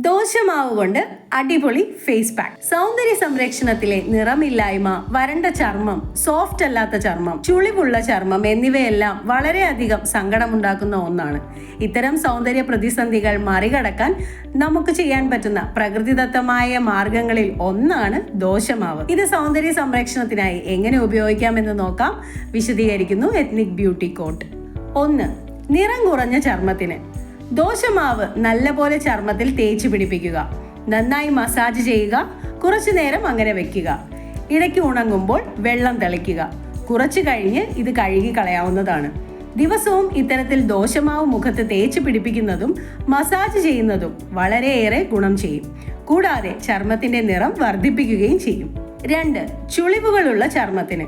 ദോശമാവ് കൊണ്ട് അടിപൊളി ഫേസ് പാക്ക് സൗന്ദര്യ സംരക്ഷണത്തിലെ നിറമില്ലായ്മ വരണ്ട ചർമ്മം സോഫ്റ്റ് അല്ലാത്ത ചർമ്മം ചുളിവുള്ള ചർമ്മം എന്നിവയെല്ലാം വളരെയധികം സങ്കടമുണ്ടാക്കുന്ന ഒന്നാണ്. ഇത്തരം സൗന്ദര്യ പ്രതിസന്ധികൾ മറികടക്കാൻ നമുക്ക് ചെയ്യാൻ പറ്റുന്ന പ്രകൃതിദത്തമായ മാർഗങ്ങളിൽ ഒന്നാണ് ദോഷമാവ് ഇത് സൗന്ദര്യ സംരക്ഷണത്തിനായി എങ്ങനെ ഉപയോഗിക്കാമെന്ന് നോക്കാം. വിശദീകരിക്കുന്നു എത്നിക് ബ്യൂട്ടി കോട്ട് ഒന്ന് നിറം കുറഞ്ഞ ചർമ്മത്തിന്. ദോശമാവ് നല്ലപോലെ ചർമ്മത്തിൽ തേച്ച് പിടിപ്പിക്കുക. നന്നായി മസാജ് ചെയ്യുക. കുറച്ചു നേരം അങ്ങനെ വെക്കുക. ഇടയ്ക്ക് ഉണങ്ങുമ്പോൾ വെള്ളം തെളിക്കുക. കുറച്ചു കഴിഞ്ഞ് ഇത് കഴുകി കളയാവുന്നതാണ്. ദിവസവും ഇത്തരത്തിൽ ദോശമാവ് മുഖത്ത് തേച്ച് പിടിപ്പിക്കുന്നതും മസാജ് ചെയ്യുന്നതും വളരെയേറെ ഗുണം ചെയ്യും. കൂടാതെ ചർമ്മത്തിന്റെ നിറം വർദ്ധിപ്പിക്കുകയും ചെയ്യും. രണ്ട് ചുളിവുകളുള്ള ചർമ്മത്തിന്.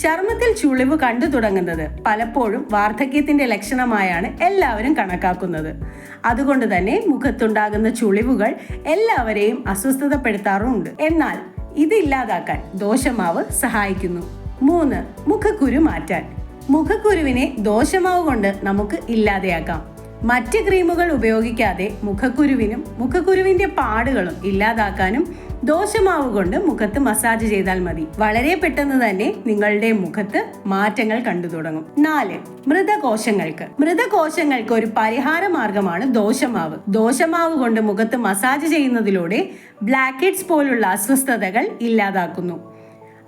ചർമ്മത്തിൽ ചുളിവ് കണ്ടു തുടങ്ങുന്നത് പലപ്പോഴും വാർദ്ധക്യത്തിന്റെ ലക്ഷണമായാണ് എല്ലാവരും കണക്കാക്കുന്നത്. അതുകൊണ്ട് തന്നെ മുഖത്തുണ്ടാകുന്ന ചുളിവുകൾ എല്ലാവരെയും അസ്വസ്ഥതപ്പെടുത്താറുമുണ്ട്. എന്നാൽ ഇതില്ലാതാക്കാൻ ദോശമാവ് സഹായിക്കുന്നു. മൂന്ന് മുഖക്കുരു മാറ്റാൻ. മുഖക്കുരുവിനെ ദോശമാവ് കൊണ്ട് നമുക്ക് ഇല്ലാതെയാക്കാം. മറ്റ് ക്രീമുകൾ ഉപയോഗിക്കാതെ മുഖക്കുരുവിനും മുഖക്കുരുവിന്റെ പാടുകളും ഇല്ലാതാക്കാനും ദോശമാവ് കൊണ്ട് മുഖത്ത് മസാജ് ചെയ്താൽ മതി. വളരെ പെട്ടെന്ന് തന്നെ നിങ്ങളുടെ മുഖത്ത് മാറ്റങ്ങൾ കണ്ടു തുടങ്ങും. നാല് മൃതകോശങ്ങൾക്ക്. മൃതകോശങ്ങൾക്ക് ഒരു പരിഹാര മാർഗമാണ് ദോശമാവ്. ദോശമാവ് കൊണ്ട് മുഖത്ത് മസാജ് ചെയ്യുന്നതിലൂടെ ബ്ലാക്ക് ഹെഡ്സ് പോലുള്ള അസ്വസ്ഥതകൾ ഇല്ലാതാക്കുന്നു.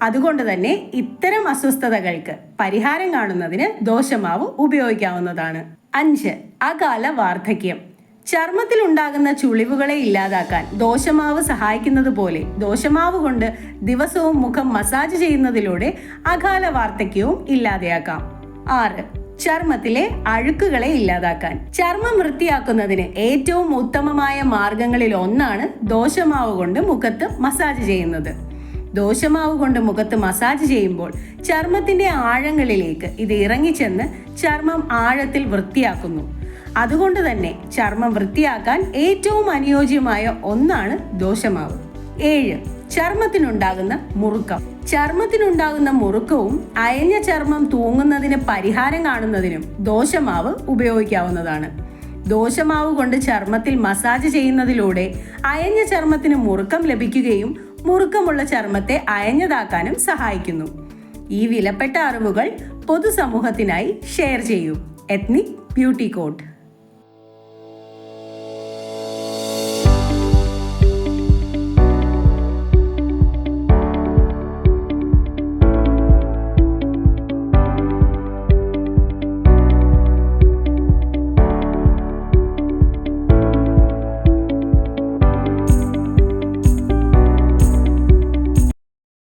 അതുകൊണ്ട് തന്നെ ഇത്തരം അസ്വസ്ഥതകൾക്ക് പരിഹാരം കാണുന്നതിന് ദോശമാവ് ഉപയോഗിക്കാവുന്നതാണ്. അഞ്ച് അകാല വാർദ്ധക്യം. ചർമ്മത്തിൽ ഉണ്ടാകുന്ന ചുളിവുകളെ ഇല്ലാതാക്കാൻ ദോശമാവ് സഹായിക്കുന്നത് പോലെ ദോശമാവ് കൊണ്ട് ദിവസവും മുഖം മസാജ് ചെയ്യുന്നതിലൂടെ അകാല വാർദ്ധക്യവും ഇല്ലാതെയാക്കാം. ആറ്. ചർമ്മത്തിലെ അഴുക്കുകളെ ഇല്ലാതാക്കാൻ. ചർമ്മം വൃത്തിയാക്കുന്നതിന് ഏറ്റവും ഉത്തമമായ മാർഗങ്ങളിൽ ഒന്നാണ് ദോശമാവ് കൊണ്ട് മുഖത്ത് മസാജ് ചെയ്യുന്നത്. ദോശമാവ് കൊണ്ട് മുഖത്ത് മസാജ് ചെയ്യുമ്പോൾ ചർമ്മത്തിന്റെ ആഴങ്ങളിലേക്ക് ഇത് ഇറങ്ങിച്ചെന്ന് ചർമ്മം ആഴത്തിൽ വൃത്തിയാക്കുന്നു. അതുകൊണ്ട് തന്നെ ചർമ്മം വൃത്തിയാക്കാൻ ഏറ്റവും അനുയോജ്യമായ ഒന്നാണ് ദോശമാവ്. ഏഴ് ചർമ്മത്തിനുണ്ടാകുന്ന മുറുക്കം. ചർമ്മത്തിനുണ്ടാകുന്ന മുറുക്കവും അയഞ്ഞ ചർമ്മം തൂങ്ങുന്നതിന് പരിഹാരം കാണുന്നതിനും ദോശമാവ് ഉപയോഗിക്കാവുന്നതാണ്. ദോശമാവ് കൊണ്ട് ചർമ്മത്തിൽ മസാജ് ചെയ്യുന്നതിലൂടെ അയഞ്ഞ ചർമ്മത്തിന് മുറുക്കം ലഭിക്കുകയും മുറുക്കമുള്ള ചർമ്മത്തെ അയഞ്ഞതാക്കാനും സഹായിക്കുന്നു. ഈ വിലപ്പെട്ട അറിവുകൾ പൊതുസമൂഹത്തിനായി ഷെയർ ചെയ്യൂ. Ethnic beauty code